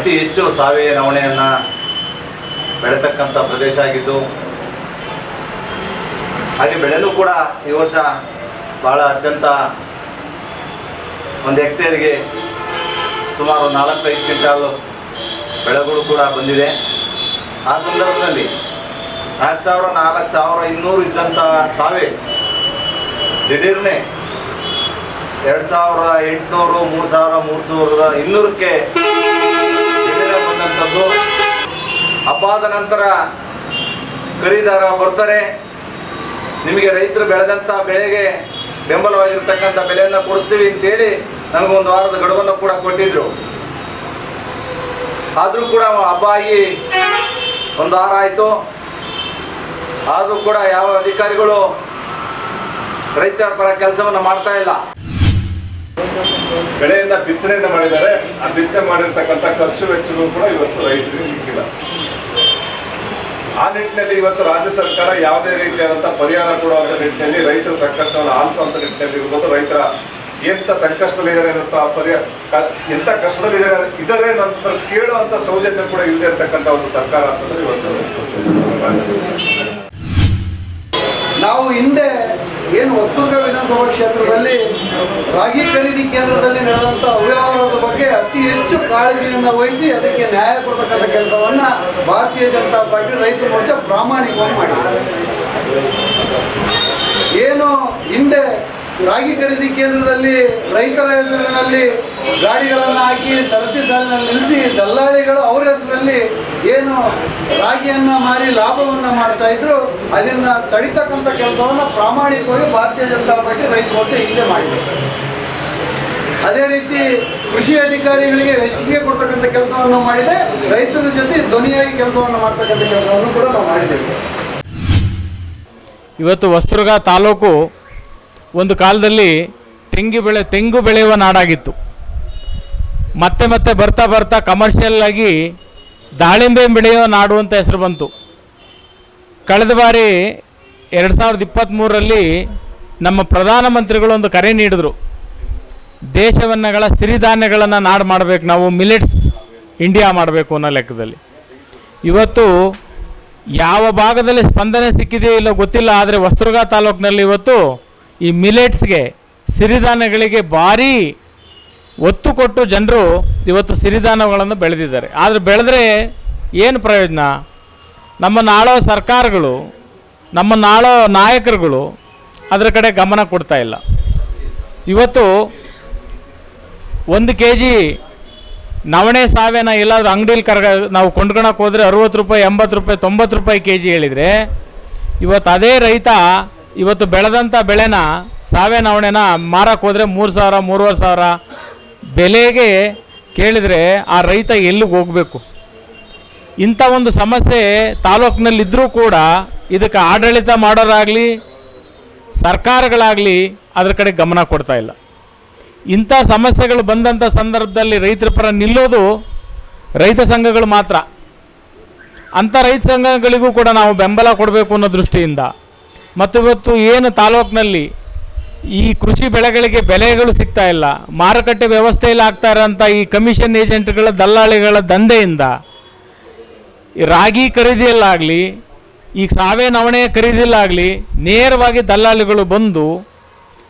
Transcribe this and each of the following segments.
ಅತಿ ಹೆಚ್ಚು ಸಾವಯವ ನವಣೆಯನ್ನು ಬೆಳೆತಕ್ಕಂಥ ಪ್ರದೇಶ ಆಗಿದ್ದು, ಹಾಗೆ ಬೆಳೆನೂ ಕೂಡ ಈ ವರ್ಷ ಭಾಳ ಅತ್ಯಂತ ಒಂದು ಹೆಕ್ಟೇರ್ಗೆ ಸುಮಾರು ನಾಲ್ಕೈದು ಕ್ವಿಂಟಾಲ್ ಬೆಳೆಗಳು ಕೂಡ ಬಂದಿದೆ. ಆ ಸಂದರ್ಭದಲ್ಲಿ ನಾಲ್ಕು ಸಾವಿರ ನಾಲ್ಕು ಸಾವಿರ ಇನ್ನೂರು ಇದ್ದಂಥ ಸಾವೆ ದಿಢೀರ್ನೆ ಎರಡು ಸಾವಿರ ಎಂಟುನೂರು, ಮೂರು ಸಾವಿರ, ಮೂರು ಸಾವಿರದ ಇನ್ನೂರಕ್ಕೆ ಬೆಲೆ ಹಬ್ಬದ ಹಬ್ಬಾದ ನಂತರ ಖರೀದಾರ ಬರ್ತಾರೆ. ನಿಮಗೆ ರೈತರು ಬೆಳೆದಂಥ ಬೆಳೆಗೆ ಬೆಂಬಲವಾಗಿರ್ತಕ್ಕಂಥ ಬೆಲೆಯನ್ನು ಕೊಡಿಸ್ತೀವಿ ಅಂತೇಳಿ ನನಗೊಂದು ವಾರದ ಗಡುವನ್ನು ಕೂಡ ಕೊಟ್ಟಿದ್ರು. ಆದರೂ ಕೂಡ ಹಬ್ಬ ಆಗಿ ಒಂದು ವಾರ ಆಯಿತು. ಆದರೂ ಕೂಡ ಯಾವ ಅಧಿಕಾರಿಗಳು ರೈತರ ಪರ ಕೆಲಸವನ್ನು ಮಾಡ್ತಾ ಇಲ್ಲ. ಬೆಳೆಯನ್ನ ಬಿತ್ತನೆಯನ್ನ ಮಾಡಿದ್ದಾರೆ. ಆ ಬಿತ್ತನೆ ಮಾಡಿರ್ತಕ್ಕಂಥ ಖರ್ಚು ವೆಚ್ಚಗಳು ಕೂಡ ಇವತ್ತು ರೈತರಿಗೆ ಸಿಕ್ಕಿಲ್ಲ. ಆ ನಿಟ್ಟಿನಲ್ಲಿ ಇವತ್ತು ರಾಜ್ಯ ಸರ್ಕಾರ ಯಾವುದೇ ರೀತಿಯಾದಂತಹ ಪರಿಹಾರ ಕೊಡುವಂಥ ನಿಟ್ಟಿನಲ್ಲಿ ರೈತರ ಸಂಕಷ್ಟವನ್ನು ಆಲಿಸುವಂಥ ನಿಟ್ಟಿನಲ್ಲಿ ಇರ್ಬೋದು ರೈತರ ಎಂತ ಸಂಕಷ್ಟದಲ್ಲಿದ್ದಾರೆ ಆ ಪರಿಹಾರ ಎಂಥ ಕಷ್ಟದಲ್ಲಿದ್ದಾರೆ ಇದರೇ ನಂತರ ಕೇಳುವಂಥ ಸೌಜನ್ಯ ಕೂಡ ಇಲ್ಲದೆ ಇರ್ತಕ್ಕಂಥ ಒಂದು ಸರ್ಕಾರ ಅಂತಂದ್ರೆ ಇವತ್ತು ನಾವು ಹಿಂದೆ ಏನು ವಸ್ತುರ್ಗ ವಿಧಾನಸಭಾ ಕ್ಷೇತ್ರದಲ್ಲಿ ರಾಗಿ ಖರೀದಿ ಕೇಂದ್ರದಲ್ಲಿ ನಡೆದಂಥ ಅವ್ಯವಹಾರದ ಬಗ್ಗೆ ಅತಿ ಹೆಚ್ಚು ಕಾಳಜಿಯನ್ನು ವಹಿಸಿ ಅದಕ್ಕೆ ನ್ಯಾಯ ಕೊಡ್ತಕ್ಕಂಥ ಕೆಲಸವನ್ನ ಭಾರತೀಯ ಜನತಾ ಪಾರ್ಟಿ ರೈತ ಮೋರ್ಚಾ ಪ್ರಾಮಾಣಿಕವಾಗಿ ಮಾಡಿದೆ. ಏನು ಹಿಂದೆ ರಾಗಿ ಖರೀದಿ ಕೇಂದ್ರದಲ್ಲಿ ರೈತರ ಹೆಸರಿನಲ್ಲಿ ಗಾಡಿಗಳನ್ನು ಹಾಕಿ ಸರತಿ ಸಾಲಿನಲ್ಲಿ ನಿಲ್ಲಿಸಿ ದಲ್ಲಾಳಿಗಳು ಅವರ ಹೆಸರಲ್ಲಿ ಏನು ರಾಗಿಯನ್ನ ಮಾರಿ ಲಾಭವನ್ನ ಮಾಡ್ತಾ ಇದ್ರು ಅದನ್ನ ತಡಿತಕ್ಕಂಥ ಕೆಲಸವನ್ನ ಪ್ರಾಮಾಣಿಕವಾಗಿ ಭಾರತೀಯ ಜನತಾ ಪಾರ್ಟಿ ರೈತ ಮೋರ್ಚೆ ಹಿಂದೆ ಮಾಡಿದೆ. ಅದೇ ರೀತಿ ಕೃಷಿ ಅಧಿಕಾರಿಗಳಿಗೆ ಹೆಚ್ಚಿಗೆ ಕೊಡ್ತಕ್ಕಂಥ ಕೆಲಸವನ್ನು ಮಾಡಿದೆ, ರೈತರ ಜೊತೆ ಧ್ವನಿಯಾಗಿ ಕೆಲಸವನ್ನು ಮಾಡ್ತಕ್ಕಂಥ ಕೆಲಸವನ್ನು ಕೂಡ ನಾವು ಮಾಡಿದ್ದೇವೆ ಇವತ್ತು ವಸ್ತುರ್ಗ ತಾಲೂಕು ಒಂದು ಕಾಲದಲ್ಲಿ ತೆಂಗು ಬೆಳೆ, ತೆಂಗು ಬೆಳೆಯುವ ನಾಡಾಗಿತ್ತು. ಮತ್ತೆ ಮತ್ತೆ ಬರ್ತಾ ಬರ್ತಾ ಕಮರ್ಷಿಯಲ್ ಆಗಿ ದಾಳಿಂಬೆ ಬೆಳೆಯೋ ನಾಡು ಅಂತ ಹೆಸರು ಬಂತು. ಕಳೆದ ಬಾರಿ ಎರಡು ಸಾವಿರದ ಇಪ್ಪತ್ತ್ಮೂರರಲ್ಲಿ ನಮ್ಮ ಪ್ರಧಾನಮಂತ್ರಿಗಳು ಒಂದು ಕರೆ ನೀಡಿದರು. ದೇಶವನ್ನಗಳ ಸಿರಿಧಾನ್ಯಗಳನ್ನು ನಾಡು ಮಾಡಬೇಕು, ನಾವು ಮಿಲೆಟ್ಸ್ ಇಂಡಿಯಾ ಮಾಡಬೇಕು ಅನ್ನೋ ಲೆಕ್ಕದಲ್ಲಿ. ಇವತ್ತು ಯಾವ ಭಾಗದಲ್ಲಿ ಸ್ಪಂದನೆ ಸಿಕ್ಕಿದೆಯೋ ಇಲ್ಲೋ ಗೊತ್ತಿಲ್ಲ, ಆದರೆ ವಸ್ತ್ರಗಾ ತಾಲೂಕಿನಲ್ಲಿ ಇವತ್ತು ಈ ಮಿಲೆಟ್ಸ್ಗೆ ಸಿರಿಧಾನ್ಯಗಳಿಗೆ ಭಾರೀ ಒತ್ತು ಕೊಟ್ಟು ಜನರು ಇವತ್ತು ಸಿರಿಧಾನ್ಯಗಳನ್ನು ಬೆಳೆದಿದ್ದಾರೆ. ಆದರೆ ಬೆಳೆದ್ರೆ ಏನು ಪ್ರಯೋಜನ? ನಮ್ಮನ್ನು ಆಳೋ ಸರ್ಕಾರಗಳು ನಮ್ಮನ್ನು ಆಳೋ ನಾಯಕರುಗಳು ಅದರ ಕಡೆ ಗಮನ ಕೊಡ್ತಾ ಇಲ್ಲ. ಇವತ್ತು ಒಂದು ಕೆ ಜಿ ನವಣೆ ಸಾವೇನ ಇಲ್ಲಾದರೂ ಅಂಗಡೀಲಿ ಕರ್ಗ ನಾವು ಕೊಂಡ್ಕೊಳಕ್ಕೆ ಹೋದರೆ ಅರುವತ್ತು ರೂಪಾಯಿ, ಎಂಬತ್ತು ರೂಪಾಯಿ, ತೊಂಬತ್ತು ರೂಪಾಯಿ ಕೆ ಜಿ ಹೇಳಿದರೆ ಇವತ್ತು ಅದೇ ರೈತ ಇವತ್ತು ಬೆಳೆದಂಥ ಬೆಳೆನ ಸಾವೆ ನವಣೆನ ಮಾರಕ್ಕೆ ಹೋದರೆ ಮೂರು ಸಾವಿರ, ಮೂರುವರೆ ಸಾವಿರ ಬೆಲೆಗೆ ಕೇಳಿದರೆ ಆ ರೈತ ಎಲ್ಲಿಗೆ ಹೋಗಬೇಕು? ಇಂಥ ಒಂದು ಸಮಸ್ಯೆ ತಾಲೂಕಿನಲ್ಲಿದ್ದರೂ ಕೂಡ ಇದಕ್ಕೆ ಆಡಳಿತ ಮಾಡೋರಾಗಲಿ, ಸರ್ಕಾರಗಳಾಗಲಿ ಅದರ ಕಡೆ ಗಮನ ಕೊಡ್ತಾ ಇಲ್ಲ. ಇಂಥ ಸಮಸ್ಯೆಗಳು ಬಂದಂಥ ಸಂದರ್ಭದಲ್ಲಿ ರೈತರ ಪರ ನಿಲ್ಲೋದು ರೈತ ಸಂಘಗಳು ಮಾತ್ರ. ಅಂಥ ರೈತ ಸಂಘಗಳಿಗೂ ಕೂಡ ನಾವು ಬೆಂಬಲ ಕೊಡಬೇಕು ಅನ್ನೋ ದೃಷ್ಟಿಯಿಂದ. ಮತ್ತು ಇವತ್ತು ಏನು ತಾಲೂಕಿನಲ್ಲಿ ಈ ಕೃಷಿ ಬೆಳೆಗಳಿಗೆ ಬೆಲೆಗಳು ಸಿಗ್ತಾ ಇಲ್ಲ. ಮಾರುಕಟ್ಟೆ ವ್ಯವಸ್ಥೆಯಲ್ಲಿ ಆಗ್ತಾ ಇರೋಂಥ ಈ ಕಮಿಷನ್ ಏಜೆಂಟ್ಗಳ ದಲ್ಲಾಳಿಗಳ ದಂಧೆಯಿಂದ ರಾಗಿ ಖರೀದಿಯಲ್ಲಾಗಲಿ, ಈ ಸಾವೆ ನವಣೆ ಖರೀದಿಯಲ್ಲಾಗಲಿ ನೇರವಾಗಿ ದಲ್ಲಾಳಿಗಳು ಬಂದು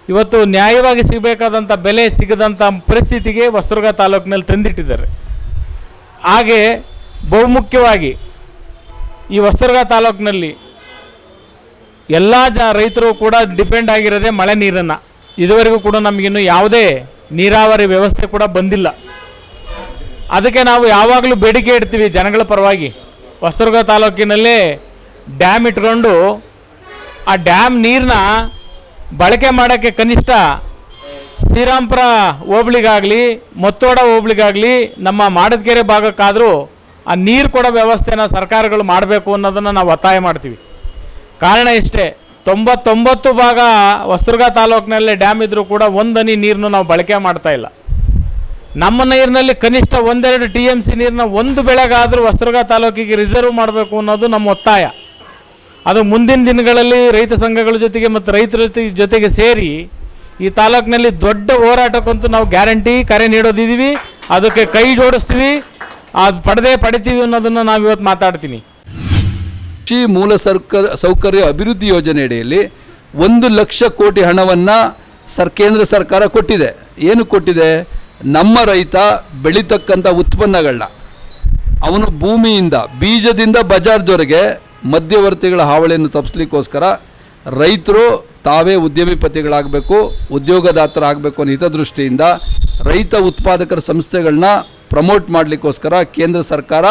ಇವತ್ತು ನ್ಯಾಯವಾಗಿ ಸಿಗಬೇಕಾದಂಥ ಬೆಲೆ ಸಿಗದಂಥ ಪರಿಸ್ಥಿತಿಗೆ ವಸ್ತುರ್ಗ ತಾಲೂಕಿನಲ್ಲಿ ತಂದಿಟ್ಟಿದ್ದಾರೆ. ಹಾಗೆ ಬಹುಮುಖ್ಯವಾಗಿ ಈ ವಸ್ತುರ್ಗ ತಾಲೂಕಿನಲ್ಲಿ ಎಲ್ಲ ಜ ರೈತರು ಕೂಡ ಡಿಪೆಂಡ್ ಆಗಿರೋದೇ ಮಳೆ ನೀರನ್ನು. ಇದುವರೆಗೂ ಕೂಡ ನಮಗಿನ್ನು ಯಾವುದೇ ನೀರಾವರಿ ವ್ಯವಸ್ಥೆ ಕೂಡ ಬಂದಿಲ್ಲ. ಅದಕ್ಕೆ ನಾವು ಯಾವಾಗಲೂ ಬೇಡಿಕೆ ಇಡ್ತೀವಿ ಜನಗಳ ಪರವಾಗಿ. ಹೊಸದುರ್ಗ ತಾಲೂಕಿನಲ್ಲೇ ಡ್ಯಾಮ್ ಇಟ್ಕೊಂಡು ಆ ಡ್ಯಾಮ್ ನೀರನ್ನ ಬಳಕೆ ಮಾಡೋಕ್ಕೆ ಕನಿಷ್ಠ ಶ್ರೀರಾಮ್ಪುರ ಹೋಬ್ಳಿಗಾಗಲಿ, ಮೊತ್ತೋಡ ಹೋಬ್ಳಿಗಾಗಲಿ, ನಮ್ಮ ಮಾಡದಕೆರೆ ಭಾಗಕ್ಕಾದರೂ ಆ ನೀರು ಕೊಡೋ ವ್ಯವಸ್ಥೆನ ಸರ್ಕಾರಗಳು ಮಾಡಬೇಕು ಅನ್ನೋದನ್ನು ನಾವು ಒತ್ತಾಯ ಮಾಡ್ತೀವಿ. ಕಾರಣ ಇಷ್ಟೇ, ತೊಂಬತ್ತೊಂಬತ್ತು ಭಾಗ ಹೊಸದುರ್ಗ ತಾಲೂಕಿನಲ್ಲಿ ಡ್ಯಾಮ್ ಇದ್ದರೂ ಕೂಡ ಒಂದು ಹನಿ ನೀರನ್ನು ನಾವು ಬಳಕೆ ಮಾಡ್ತಾ ಇಲ್ಲ. ನಮ್ಮ ನೀರಿನಲ್ಲಿ ಕನಿಷ್ಠ ಒಂದೆರಡು ಟಿ ಎಂ ಸಿ ನೀರನ್ನ ಒಂದು ಬೆಳೆಗಾದರೂ ಹೊಸದುರ್ಗ ತಾಲೂಕಿಗೆ ರಿಸರ್ವ್ ಮಾಡಬೇಕು ಅನ್ನೋದು ನಮ್ಮ ಒತ್ತಾಯ. ಅದು ಮುಂದಿನ ದಿನಗಳಲ್ಲಿ ರೈತ ಸಂಘಗಳ ಜೊತೆಗೆ ಮತ್ತು ರೈತರ ಜೊತೆ ಜೊತೆಗೆ ಸೇರಿ ಈ ತಾಲೂಕಿನಲ್ಲಿ ದೊಡ್ಡ ಹೋರಾಟಕ್ಕಂತೂ ನಾವು ಗ್ಯಾರಂಟಿ ಕರೆ ನೀಡೋದಿದ್ದೀವಿ ಅದಕ್ಕೆ ಕೈ ಜೋಡಿಸ್ತೀವಿ. ಅದು ಪಡೆದೇ ಪಡಿತೀವಿ ಅನ್ನೋದನ್ನು ನಾವು ಇವತ್ತು ಮಾತಾಡ್ತೀನಿ. ಕೃಷಿ ಮೂಲ ಸರ್ಕಾರ ಸೌಕರ್ಯ ಅಭಿವೃದ್ಧಿ ಯೋಜನೆಯಡಿಯಲ್ಲಿ ಒಂದು ಲಕ್ಷ ಕೋಟಿ ಹಣವನ್ನು ಸರ್, ಕೇಂದ್ರ ಸರ್ಕಾರ ಕೊಟ್ಟಿದೆ. ಏನು ಕೊಟ್ಟಿದೆ? ನಮ್ಮ ರೈತ ಬೆಳೀತಕ್ಕಂಥ ಉತ್ಪನ್ನಗಳನ್ನ ಅವನು ಭೂಮಿಯಿಂದ, ಬೀಜದಿಂದ ಬಜಾರ್ದವರೆಗೆ ಮಧ್ಯವರ್ತಿಗಳ ಹಾವಳಿಯನ್ನು ತಪ್ಪಿಸ್ಲಿಕ್ಕೋಸ್ಕರ ರೈತರು ತಾವೇ ಉದ್ಯಮಿಪತಿಗಳಾಗಬೇಕು, ಉದ್ಯೋಗದಾತರಾಗಬೇಕು ಅನ್ನೋ ಹಿತದೃಷ್ಟಿಯಿಂದ ರೈತ ಉತ್ಪಾದಕರ ಸಂಸ್ಥೆಗಳನ್ನ ಪ್ರಮೋಟ್ ಮಾಡಲಿಕ್ಕೋಸ್ಕರ ಕೇಂದ್ರ ಸರ್ಕಾರ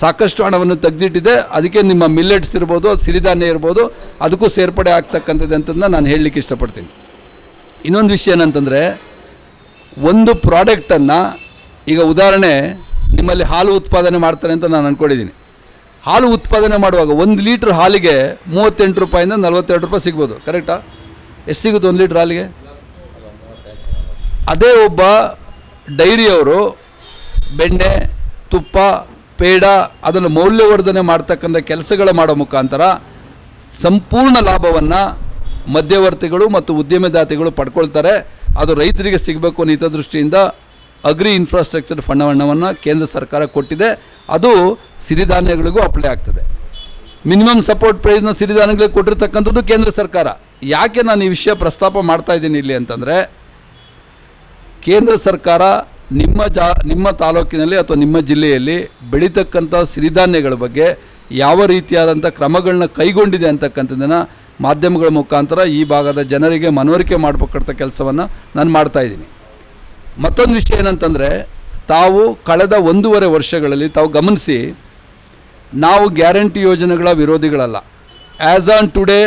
ಸಾಕಷ್ಟು ಹಣವನ್ನು ತೆಗೆದಿಟ್ಟಿದೆ. ಅದಕ್ಕೆ ನಿಮ್ಮ ಮಿಲ್ಲೆಟ್ಸ್ ಇರ್ಬೋದು, ಸಿರಿಧಾನ್ಯ ಇರ್ಬೋದು, ಅದಕ್ಕೂ ಸೇರ್ಪಡೆ ಆಗ್ತಕ್ಕಂಥದ್ದು ಅಂತಂದು ನಾನು ಹೇಳಲಿಕ್ಕೆ ಇಷ್ಟಪಡ್ತೀನಿ. ಇನ್ನೊಂದು ವಿಷಯ ಏನಂತಂದರೆ, ಒಂದು ಪ್ರಾಡಕ್ಟನ್ನು, ಈಗ ಉದಾಹರಣೆ, ನಿಮ್ಮಲ್ಲಿ ಹಾಲು ಉತ್ಪಾದನೆ ಮಾಡ್ತಾರೆ ಅಂತ ನಾನು ಅಂದ್ಕೊಂಡಿದ್ದೀನಿ ಹಾಲು ಉತ್ಪಾದನೆ ಮಾಡುವಾಗ ಒಂದು ಲೀಟ್ರ್ ಹಾಲಿಗೆ ಮೂವತ್ತೆಂಟು ರೂಪಾಯಿಂದ ನಲ್ವತ್ತೆರಡು ರೂಪಾಯಿ ಸಿಗ್ಬೋದು, ಕರೆಕ್ಟಾ? ಎಷ್ಟು ಸಿಗುತ್ತೆ ಒಂದು ಲೀಟ್ರ್ ಹಾಲಿಗೆ? ಅದೇ ಒಬ್ಬ ಡೈರಿಯವರು ಬೆಣ್ಣೆ, ತುಪ್ಪ ಪೇಡ, ಅದನ್ನು ಮೌಲ್ಯವರ್ಧನೆ ಮಾಡ್ತಕ್ಕಂಥ ಕೆಲಸಗಳ ಮಾಡೋ ಮುಖಾಂತರ ಸಂಪೂರ್ಣ ಲಾಭವನ್ನು ಮಧ್ಯವರ್ತಿಗಳು ಮತ್ತು ಉದ್ಯಮದಾತಿಗಳು ಪಡ್ಕೊಳ್ತಾರೆ. ಅದು ರೈತರಿಗೆ ಸಿಗಬೇಕು ಅನ್ನೋ ಹಿತದೃಷ್ಟಿಯಿಂದ ಅಗ್ರಿ ಇನ್ಫ್ರಾಸ್ಟ್ರಕ್ಚರ್ ಫಂಡವನ್ನು ಕೇಂದ್ರ ಸರ್ಕಾರ ಕೊಟ್ಟಿದೆ. ಅದು ಸಿರಿಧಾನ್ಯಗಳಿಗೂ ಅಪ್ಲೈ ಆಗ್ತದೆ. ಮಿನಿಮಮ್ ಸಪೋರ್ಟ್ ಪ್ರೈಸ್ನ ಸಿರಿಧಾನ್ಯಗಳಿಗೆ ಕೊಟ್ಟಿರ್ತಕ್ಕಂಥದ್ದು ಕೇಂದ್ರ ಸರ್ಕಾರ. ಯಾಕೆ ನಾನು ಈ ವಿಷಯ ಪ್ರಸ್ತಾಪ ಮಾಡ್ತಾ ಇದ್ದೀನಿ ಇಲ್ಲಿ ಅಂತಂದರೆ, ಕೇಂದ್ರ ಸರ್ಕಾರ ನಿಮ್ಮ ಜಾ, ನಿಮ್ಮ ತಾಲೂಕಿನಲ್ಲಿ ಅಥವಾ ನಿಮ್ಮ ಜಿಲ್ಲೆಯಲ್ಲಿ ಬೆಳೀತಕ್ಕಂಥ ಸಿರಿಧಾನ್ಯಗಳ ಬಗ್ಗೆ ಯಾವ ರೀತಿಯಾದಂಥ ಕ್ರಮಗಳನ್ನ ಕೈಗೊಂಡಿದೆ ಅಂತಕ್ಕಂಥದ್ದನ್ನು ಮಾಧ್ಯಮಗಳ ಮುಖಾಂತರ ಈ ಭಾಗದ ಜನರಿಗೆ ಮನವರಿಕೆ ಮಾಡಬೇಕಂತ ಕೆಲಸವನ್ನು ನಾನು ಮಾಡ್ತಾ ಇದ್ದೀನಿ. ಮತ್ತೊಂದು ವಿಷಯ ಏನಂತಂದರೆ, ತಾವು ಕಳೆದ ಒಂದೂವರೆ ವರ್ಷಗಳಲ್ಲಿ ತಾವು ಗಮನಿಸಿ, ನಾವು ಗ್ಯಾರಂಟಿ ಯೋಜನೆಗಳ ವಿರೋಧಿಗಳಲ್ಲ. ಆ್ಯಸ್ ಆನ್ ಟುಡೇ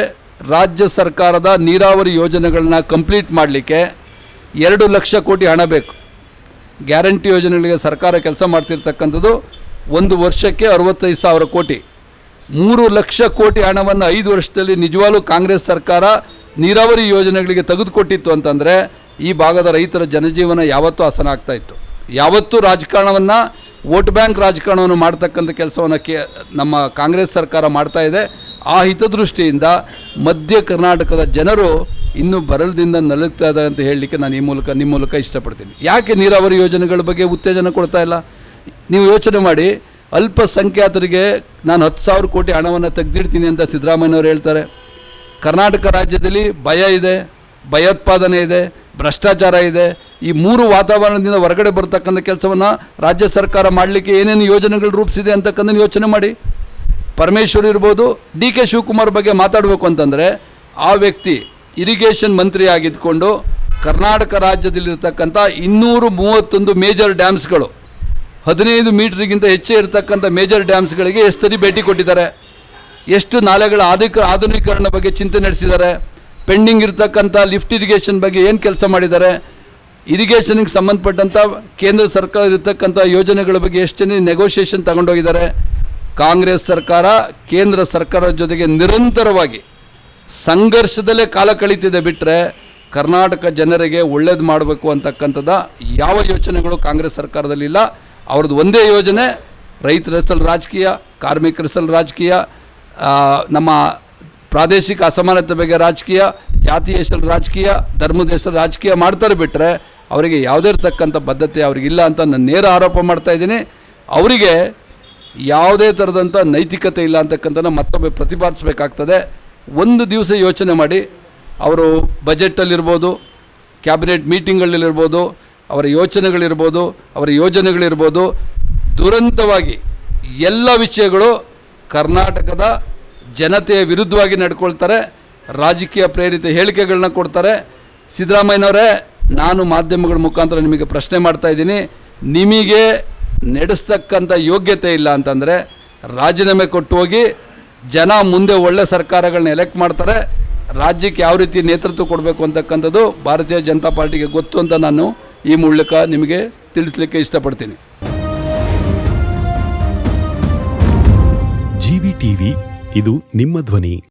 ರಾಜ್ಯ ಸರ್ಕಾರದ ನೀರಾವರಿ ಯೋಜನೆಗಳನ್ನ ಕಂಪ್ಲೀಟ್ ಮಾಡಲಿಕ್ಕೆ ಎರಡು ಲಕ್ಷ ಕೋಟಿ ಹಣ ಬೇಕು. ಗ್ಯಾರಂಟಿ ಯೋಜನೆಗಳಿಗೆ ಸರ್ಕಾರ ಕೆಲಸ ಮಾಡ್ತಿರ್ತಕ್ಕಂಥದ್ದು ಒಂದು ವರ್ಷಕ್ಕೆ ಅರವತ್ತೈದು ಸಾವಿರ ಕೋಟಿ. ಮೂರು ಲಕ್ಷ ಕೋಟಿ ಹಣವನ್ನು ಐದು ವರ್ಷದಲ್ಲಿ ನಿಜವಾಗ್ಲೂ ಕಾಂಗ್ರೆಸ್ ಸರ್ಕಾರ ನೀರಾವರಿ ಯೋಜನೆಗಳಿಗೆ ತೆಗೆದುಕೊಟ್ಟಿತ್ತು ಅಂತಂದರೆ ಈ ಭಾಗದ ರೈತರ ಜನಜೀವನ ಯಾವತ್ತೂ ಹಸನ ಇತ್ತು. ಯಾವತ್ತೂ ರಾಜಕಾರಣವನ್ನು, ವೋಟ್ ಬ್ಯಾಂಕ್ ರಾಜಕಾರಣವನ್ನು ಮಾಡ್ತಕ್ಕಂಥ ಕೆಲಸವನ್ನು ಕೆ, ನಮ್ಮ ಕಾಂಗ್ರೆಸ್ ಸರ್ಕಾರ ಮಾಡ್ತಾ ಇದೆ. ಆ ಹಿತದೃಷ್ಟಿಯಿಂದ ಮಧ್ಯ ಕರ್ನಾಟಕದ ಜನರು ಇನ್ನೂ ಬರಲ್ದಿಂದ ನಲುಗ್ತಾ ಇದ್ದಾರೆ ಅಂತ ಹೇಳಲಿಕ್ಕೆ ನಾನು ಈ ಮೂಲಕ, ನಿಮ್ಮ ಮೂಲಕ ಇಷ್ಟಪಡ್ತೀನಿ. ಯಾಕೆ ನೀರಾವರಿ ಯೋಜನೆಗಳ ಬಗ್ಗೆ ಉತ್ತೇಜನ ಕೊಡ್ತಾ ಇಲ್ಲ? ನೀವು ಯೋಚನೆ ಮಾಡಿ. ಅಲ್ಪಸಂಖ್ಯಾತರಿಗೆ ನಾನು ಹತ್ತು ಸಾವಿರ ಕೋಟಿ ಹಣವನ್ನು ತೆಗೆದಿಡ್ತೀನಿ ಅಂತ ಸಿದ್ದರಾಮಯ್ಯವರು ಹೇಳ್ತಾರೆ. ಕರ್ನಾಟಕ ರಾಜ್ಯದಲ್ಲಿ ಭಯ ಇದೆ, ಭಯೋತ್ಪಾದನೆ ಇದೆ, ಭ್ರಷ್ಟಾಚಾರ ಇದೆ. ಈ ಮೂರು ವಾತಾವರಣದಿಂದ ಹೊರಗಡೆ ಬರತಕ್ಕಂಥ ಕೆಲಸವನ್ನು ರಾಜ್ಯ ಸರ್ಕಾರ ಮಾಡಲಿಕ್ಕೆ ಏನೇನು ಯೋಜನೆಗಳು ರೂಪಿಸಿದೆ ಅಂತಕ್ಕಂಥ ಯೋಚನೆ ಮಾಡಿ. ಪರಮೇಶ್ವರ್ ಇರ್ಬೋದು, ಡಿ ಕೆ ಶಿವಕುಮಾರ್ ಬಗ್ಗೆ ಮಾತಾಡಬೇಕು ಅಂತಂದರೆ ಆ ವ್ಯಕ್ತಿ ಇರಿಗೇಷನ್ ಮಂತ್ರಿಯಾಗಿದ್ದುಕೊಂಡು ಕರ್ನಾಟಕ ರಾಜ್ಯದಲ್ಲಿರ್ತಕ್ಕಂಥ ಇನ್ನೂರು ಮೂವತ್ತೊಂದು ಮೇಜರ್ ಡ್ಯಾಮ್ಸ್ಗಳು, ಹದಿನೈದು ಮೀಟ್ರಿಗಿಂತ ಹೆಚ್ಚೇ ಇರತಕ್ಕಂಥ ಮೇಜರ್ ಡ್ಯಾಮ್ಸ್ಗಳಿಗೆ ಎಷ್ಟು ಸರಿ ಭೇಟಿ ಕೊಟ್ಟಿದ್ದಾರೆ. ಎಷ್ಟು ನಾಲೆಗಳ ಆಧಿಕ ಆಧುನೀಕರಣ ಬಗ್ಗೆ ಚಿಂತೆ ನಡೆಸಿದ್ದಾರೆ. ಪೆಂಡಿಂಗ್ ಇರತಕ್ಕಂಥ ಲಿಫ್ಟ್ ಇರಿಗೇಷನ್ ಬಗ್ಗೆ ಏನು ಕೆಲಸ ಮಾಡಿದ್ದಾರೆ. ಇರಿಗೇಷನ್ಗೆ ಸಂಬಂಧಪಟ್ಟಂಥ ಕೇಂದ್ರ ಸರ್ಕಾರ ಇರತಕ್ಕಂಥ ಯೋಜನೆಗಳ ಬಗ್ಗೆ ಎಷ್ಟು ಜನ ನೆಗೋಷಿಯೇಷನ್ ತಗೊಂಡೋಗಿದ್ದಾರೆ. ಕಾಂಗ್ರೆಸ್ ಸರ್ಕಾರ, ಕೇಂದ್ರ ಸರ್ಕಾರದ ಜೊತೆಗೆ ನಿರಂತರವಾಗಿ ಸಂಘರ್ಷದಲ್ಲೇ ಕಾಲ ಕಳೀತಿದೆ ಬಿಟ್ಟರೆ ಕರ್ನಾಟಕ ಜನರಿಗೆ ಒಳ್ಳೇದು ಮಾಡಬೇಕು ಅಂತಕ್ಕಂಥದ್ದು ಯಾವ ಯೋಚನೆಗಳು ಕಾಂಗ್ರೆಸ್ ಸರ್ಕಾರದಲ್ಲಿಲ್ಲ. ಅವ್ರದ್ದು ಒಂದೇ ಯೋಜನೆ, ರೈತರ ಹೆಸರು ರಾಜಕೀಯ, ಕಾರ್ಮಿಕರ ಹೆಸರು ರಾಜಕೀಯ ನಮ್ಮ ಪ್ರಾದೇಶಿಕ ಅಸಮಾನತೆ ಬಗ್ಗೆ ರಾಜಕೀಯ, ಜಾತಿ ಹೆಸರು ರಾಜಕೀಯ, ಧರ್ಮದ ಹೆಸರು ರಾಜಕೀಯ ಮಾಡ್ತಾರೆ ಬಿಟ್ಟರೆ ಅವರಿಗೆ ಯಾವುದೇ ಇರತಕ್ಕಂಥ ಬದ್ಧತೆ ಅವ್ರಿಗಿಲ್ಲ ಅಂತ ನಾನು ನೇರ ಆರೋಪ ಮಾಡ್ತಾ ಇದ್ದೀನಿ. ಅವರಿಗೆ ಯಾವುದೇ ಥರದಂಥ ನೈತಿಕತೆ ಇಲ್ಲ ಅಂತಕ್ಕಂಥ ಮತ್ತೊಮ್ಮೆ ಪ್ರತಿಪಾದಿಸಬೇಕಾಗ್ತದೆ. ಒಂದು ದಿವಸ ಯೋಚನೆ ಮಾಡಿ, ಅವರು ಬಜೆಟಲ್ಲಿರ್ಬೋದು, ಕ್ಯಾಬಿನೆಟ್ ಮೀಟಿಂಗ್ಗಳಲ್ಲಿರ್ಬೋದು, ಅವರ ಯೋಚನೆಗಳಿರ್ಬೋದು, ಅವರ ಯೋಜನೆಗಳಿರ್ಬೋದು, ದುರಂತವಾಗಿ ಎಲ್ಲ ವಿಷಯಗಳು ಕರ್ನಾಟಕದ ಜನತೆಯ ವಿರುದ್ಧವಾಗಿ ನಡ್ಕೊಳ್ತಾರೆ, ರಾಜಕೀಯ ಪ್ರೇರಿತ ಹೇಳಿಕೆಗಳನ್ನ ಕೊಡ್ತಾರೆ. ಸಿದ್ದರಾಮಯ್ಯನವರೇ, ನಾನು ಮಾಧ್ಯಮಗಳ ಮುಖಾಂತರ ನಿಮಗೆ ಪ್ರಶ್ನೆ ಮಾಡ್ತಾ ಇದ್ದೀನಿ. ನಿಮಗೆ ನಡೆಸ್ತಕ್ಕಂಥ ಯೋಗ್ಯತೆ ಇಲ್ಲ ಅಂತಂದರೆ ರಾಜೀನಾಮೆ ಕೊಟ್ಟು ಹೋಗಿ ಜನ ಮುಂದೆ ಒಳ್ಳೆ ಸರ್ಕಾರಗಳನ್ನ ಎಲೆಕ್ಟ್ ಮಾಡ್ತಾರೆ. ರಾಜ್ಯಕ್ಕೆ ಯಾವ ರೀತಿ ನೇತೃತ್ವ ಕೊಡಬೇಕು ಅಂತಕ್ಕಂಥದ್ದು ಭಾರತೀಯ ಜನತಾ ಪಾರ್ಟಿಗೆ ಗೊತ್ತು ಅಂತ ನಾನು ಈ ಮೂಲಕ ನಿಮಗೆ ತಿಳಿಸ್ಲಿಕ್ಕೆ ಇಷ್ಟಪಡ್ತೀನಿ. ಜಿವಿ ಟಿವಿ, ಇದು ನಿಮ್ಮ ಧ್ವನಿ.